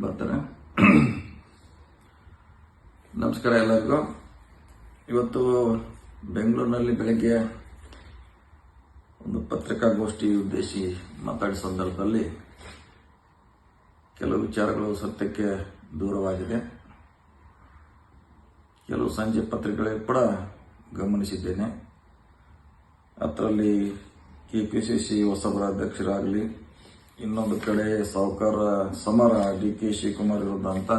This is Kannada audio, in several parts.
ಬರ್ತಾರೆ. ನಮಸ್ಕಾರ ಎಲ್ಲರಿಗೂ. ಇವತ್ತು ಬೆಂಗಳೂರಿನಲ್ಲಿ ಬೆಳಗ್ಗೆ ಒಂದು ಪತ್ರಿಕಾಗೋಷ್ಠಿ ಉದ್ದೇಶಿ ಮಾತಾಡಿದ ಸಂದರ್ಭದಲ್ಲಿ ಕೆಲವು ವಿಚಾರಗಳು ಸತ್ಯಕ್ಕೆ ದೂರವಾಗಿದೆ. ಕೆಲವು ಸಂಜೆ ಪತ್ರಿಕೆಗಳಲ್ಲಿ ಕೂಡ ಗಮನಿಸಿದ್ದೇನೆ. ಅದರಲ್ಲಿ ಕೆ ಪಿ ಸಿ ಸಿ ಹೊಸಬರ ಅಧ್ಯಕ್ಷರಾಗಲಿ ಇನ್ನೊಂದು ಕಡೆ ಸಾಹುಕಾರ ಸಮರ ಡಿ ಕೆ ಶಿವಕುಮಾರ್ ವಿರುದ್ಧ ಅಂತ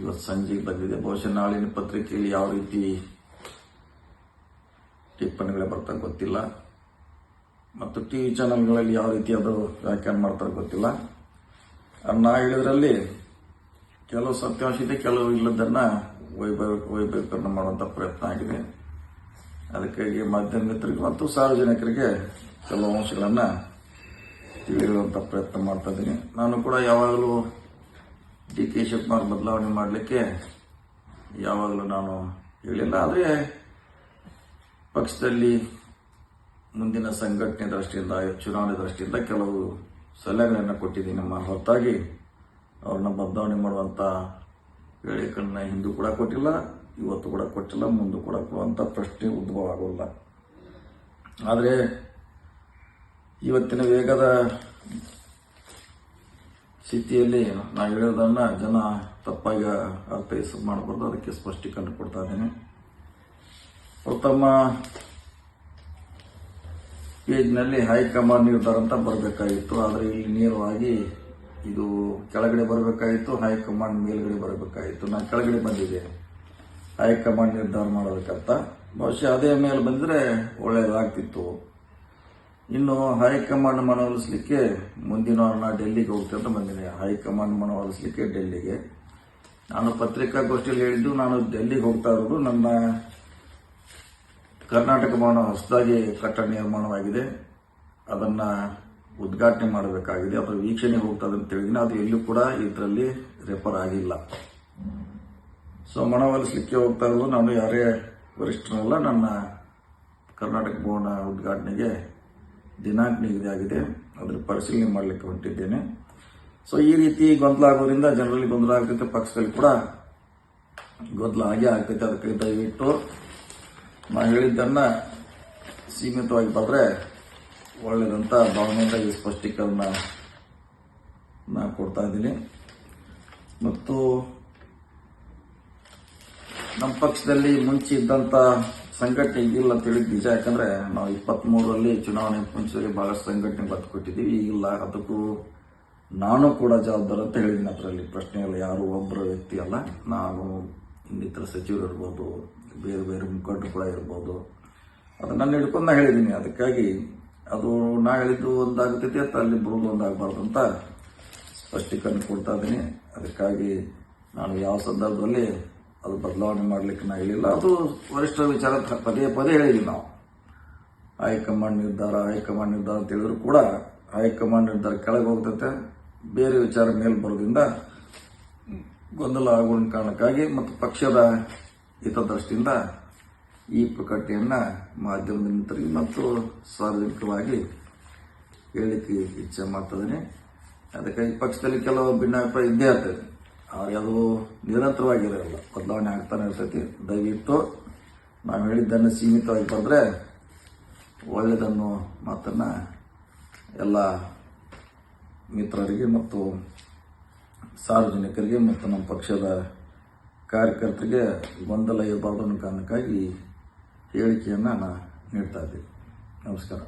ಇವತ್ತು ಸಂಜೆ ಬಂದಿದೆ. ಬಹುಶಃ ನಾಳಿನ ಪತ್ರಿಕೆಯಲ್ಲಿ ಯಾವ ರೀತಿ ಟಿಪ್ಪಣಿಗಳೇ ಬರ್ತಾ ಗೊತ್ತಿಲ್ಲ. ಮತ್ತು ಟಿ ವಿ ಚಾನಲ್ಗಳಲ್ಲಿ ಯಾವ ರೀತಿ ಅದು ವ್ಯಾಖ್ಯಾನ ಮಾಡ್ತಾರೆ ಗೊತ್ತಿಲ್ಲ. ನಾ ಹೇಳಿದ್ರಲ್ಲಿ ಕೆಲವು ಸತ್ಯಾಂಶ ಇದೆ ಕೆಲವು ಇಲ್ಲದನ್ನ ವೈಭವ, ವೈಭವೀಕರಣ ಮಾಡುವಂಥ ಪ್ರಯತ್ನ ಆಗಿದೆ. ಅದಕ್ಕಾಗಿ ಮಾಧ್ಯಮ ಮಿತ್ರರಿಗೆ ಮತ್ತು ಸಾರ್ವಜನಿಕರಿಗೆ ಕೆಲವು ಅಂಶಗಳನ್ನು ತಿಳಿಯುವಂಥ ಪ್ರಯತ್ನ ಮಾಡ್ತಾ ಇದ್ದೀನಿ. ನಾನು ಕೂಡ ಯಾವಾಗಲೂ ಡಿ ಕೆ ಶಿವಕುಮಾರ್ ಬದಲಾವಣೆ ಮಾಡಲಿಕ್ಕೆ ಯಾವಾಗಲೂ ನಾನು ಹೇಳಿಲ್ಲ. ಆದರೆ ಪಕ್ಷದಲ್ಲಿ ಮುಂದಿನ ಸಂಘಟನೆ ದೃಷ್ಟಿಯಿಂದ, ಚುನಾವಣೆ ದೃಷ್ಟಿಯಿಂದ ಕೆಲವು ಸಲಹೆಗಳನ್ನು ಕೊಟ್ಟಿದ್ದೀನಿ ನಮ್ಮ ಹೊರತಾಗಿ ಅವ್ರನ್ನ ಬದಲಾವಣೆ ಮಾಡುವಂಥ ಹೇಳಿಕೆಗಳನ್ನ ಹಿಂದೂ ಕೂಡ ಕೊಟ್ಟಿಲ್ಲ, ಇವತ್ತು ಕೂಡ ಕೊಟ್ಟಿಲ್ಲ, ಮುಂದೆ ಕೂಡ ಕೊಡುವಂಥ ಪ್ರಶ್ನೆ ಉದ್ಭವ ಆಗೋಲ್ಲ. ಆದರೆ ಇವತ್ತಿನ ವೇಗದ ಸ್ಥಿತಿಯಲ್ಲಿ ನಾ ಹೇಳೋದನ್ನ ಜನ ತಪ್ಪಾಗಿ ಅರ್ಥೈಸ ಮಾಡಬಾರ್ದು. ಅದಕ್ಕೆ ಸ್ಪಷ್ಟೀಕರಣ ಕೊಡ್ತಾ ಇದ್ದೇನೆ. ಪ್ರಥಮ ಪೇಜ್ನಲ್ಲಿ ಹೈಕಮಾಂಡ್ ನಿರ್ಧಾರ ಅಂತ ಬರಬೇಕಾಗಿತ್ತು. ಆದರೆ ಇಲ್ಲಿ ನೇರವಾಗಿ ಇದು ಕೆಳಗಡೆ ಬರಬೇಕಾಗಿತ್ತು, ಹೈಕಮಾಂಡ್ ಮೇಲ್ಗಡೆ ಬರಬೇಕಾಗಿತ್ತು. ನಾನು ಕೆಳಗಡೆ ಬಂದಿದೆ ಹೈಕಮಾಂಡ್ ನಿರ್ಧಾರ ಮಾಡೋದಕ್ಕಂತ. ಬಹುಶಃ ಅದೇ ಮೇಲೆ ಬಂದರೆ ಒಳ್ಳೆಯದಾಗ್ತಿತ್ತು ಇನ್ನು ಹೈಕಮಾಂಡ್ ಮನವೊಲಿಸಲಿಕ್ಕೆ ಮುಂದಿನ ವಾರ ಡೆಲ್ಲಿಗೆ ಹೋಗ್ತೇನೆ ಬಂದಿದೆ. ಹೈಕಮಾಂಡ್ ಮನವೊಲಿಸಲಿಕ್ಕೆ ಡೆಲ್ಲಿಗೆ. ನಾನು ಪತ್ರಿಕಾಗೋಷ್ಠಿಯಲ್ಲಿ ಹೇಳಿದ್ದು, ನಾನು ಡೆಲ್ಲಿಗೆ ಹೋಗ್ತಾ ಇರೋದು ನನ್ನ ಕರ್ನಾಟಕ ಭವನ ಹೊಸದಾಗಿ ಕಟ್ಟಡ ನಿರ್ಮಾಣವಾಗಿದೆ. ಅದನ್ನು ಉದ್ಘಾಟನೆ ಮಾಡಬೇಕಾಗಿದೆ. ಅಥವಾ ವೀಕ್ಷಣೆ ಹೋಗ್ತದೆ ಅಂತ ಹೇಳಿದ್ದೀನಿ. ಅದು ಎಲ್ಲೂ ಕೂಡ ಇದರಲ್ಲಿ ರೆಫರ್ ಆಗಿಲ್ಲ. ಸೊ ಮನವೊಲಿಸಲಿಕ್ಕೆ ಹೋಗ್ತಾ ಇರೋದು. ನಾನು ಯಾರೇ ವರಿಷ್ಠರಲ್ಲ, ನನ್ನ ಕರ್ನಾಟಕ ಭವನ ಉದ್ಘಾಟನೆಗೆ ದಿನಾಂಕ ನಿಗದಿ ಆಗಿದೆ. ಅದರ ಪರಿಶೀಲನೆ ಮಾಡಲಿಕ್ಕೆ ಹೊಂಟಿದ್ದೇನೆ. ಸೊ ಈ ರೀತಿ ಗೊಂದಲ ಆಗೋದ್ರಿಂದ ಜನರಲ್ಲಿ ಗೊಂದಲ ಆಗ್ತೈತೆ, ಪಕ್ಷದಲ್ಲಿ ಕೂಡ ಗೊಂದಲ ಆಗೇ ಆಗ್ತೈತೆ. ಅದಕ್ಕೆ ದಯವಿಟ್ಟು ನಾನು ಹೇಳಿದ್ದನ್ನು ಸೀಮಿತವಾಗಿ ಬರೆದ್ರೆ ಒಳ್ಳೆಯದಂತ ಭಾವನೆಯಿಂದ ಈ ಸ್ಪಷ್ಟೀಕರಣ ನಾನು ಕೊಡ್ತಾ ಇದ್ದೀನಿ. ಮತ್ತು ನಮ್ಮ ಪಕ್ಷದಲ್ಲಿ ಮುಂಚೆ ಇದ್ದಂಥ ಸಂಘಟನೆ ಇದಿಲ್ಲ ಅಂತ ಹೇಳಿದ್ ನಿಜ, ಯಾಕಂದ್ರೆ ನಾವು ಇಪ್ಪತ್ ಮೂರರಲ್ಲಿ ಚುನಾವಣೆ ಮುಂಚೆ ಬಹಳಷ್ಟು ಸಂಘಟನೆ ಬತ್ತು ಕೊಟ್ಟಿದ್ದೀವಿ ಇಲ್ಲ ಅದಕ್ಕೂ ನಾನು ಕೂಡ ಜವಾಬ್ದಾರ ಅಂತ ಹೇಳಿದ್ದೀನಿ ಅದರಲ್ಲಿ. ಪ್ರಶ್ನೆ ಇಲ್ಲ ಯಾರು ಒಬ್ಬರ ವ್ಯಕ್ತಿ ಅಲ್ಲ. ನಾನು ಇನ್ನಿತರ ಸಚಿವರು ಇರ್ಬೋದು, ಬೇರೆ ಬೇರೆ ಮುಖಂಡರು ಕೂಡ ಇರ್ಬೋದು. ಅದನ್ನು ನಾನು ಹಿಡ್ಕೊಂಡು ನಾ ಹೇಳಿದ್ದೀನಿ. ಅದಕ್ಕಾಗಿ ಅದು ನಾ ಹೇಳಿದ್ದು ಒಂದಾಗ್ತೈತಿ ಅಂತ ಅಲ್ಲಿ ಬರೋದು ಒಂದಾಗಬಾರ್ದು ಅಂತ ಸ್ಪಷ್ಟೀಕರಣ ಕೊಡ್ತಾ ಇದ್ದೀನಿ. ಅದಕ್ಕಾಗಿ ನಾನು ಯಾವ ಸಂದರ್ಭದಲ್ಲಿ ಅದು ಬದಲಾವಣೆ ಮಾಡಲಿಕ್ಕೆ ನಾ ಅದು ವರಿಷ್ಠರ ವಿಚಾರ ಪದೇ ಪದೇ ಹೇಳಿದ್ವಿ ನಾವು. ಹೈಕಮಾಂಡ್ ನಿರ್ಧಾರ ಹೈಕಮಾಂಡ್ ನಿರ್ಧಾರ ಅಂತ ಹೇಳಿದ್ರು ಕೂಡ ಹೈಕಮಾಂಡ್ ನಿರ್ಧಾರ ಕೆಳಗೆ ಹೋಗ್ತೈತೆ. ಬೇರೆ ವಿಚಾರ ಮೇಲೆ ಬರೋದ್ರಿಂದ ಗೊಂದಲ ಆಗುವ ಕಾರಣಕ್ಕಾಗಿ ಮತ್ತು ಪಕ್ಷದ ಹಿತದೃಷ್ಟಿಯಿಂದ ಈ ಪ್ರಕಟಣೆಯನ್ನ ಮಾಧ್ಯಮದ ಮಿತ್ರರಿಗೆ ಮತ್ತು ಸಾರ್ವಜನಿಕವಾಗಿ ಹೇಳಲಿಕ್ಕೆ ಇಚ್ಛೆ ಮಾಡ್ತಿದ್ದೀನಿ ಅದಕ್ಕಾಗಿ ಪಕ್ಷದಲ್ಲಿ ಕೆಲವು ಭಿನ್ನಾಭಿಪ್ರಾಯ ಇದ್ದೇ ಆಗ್ತದೆ. ಅದು ನಿರಂತರವಾಗಿರೋಲ್ಲ ಬದಲಾವಣೆ ಆಗ್ತಾನೆ ಇರ್ತೈತಿ. ದಯವಿಟ್ಟು ನಾವು ಹೇಳಿದ್ದನ್ನು ಸೀಮಿತವಾಗಿ ಬಂದರೆ ಒಳ್ಳೆಯದನ್ನು ಮಾತನ್ನು ಎಲ್ಲ ಮಿತ್ರರಿಗೆ ಮತ್ತು ಸಾರ್ವಜನಿಕರಿಗೆ ಮತ್ತು ನಮ್ಮ ಪಕ್ಷದ ಕಾರ್ಯಕರ್ತರಿಗೆ ಗೊಂದಲ ಇರಬಾರ್ದು ಅನ್ನೋ ಕಾರಣಕ್ಕಾಗಿ ಹೇಳಿಕೆಯನ್ನು ನಾನು ನೀಡ್ತಾ ಇದ್ದೀನಿ. ನಮಸ್ಕಾರ.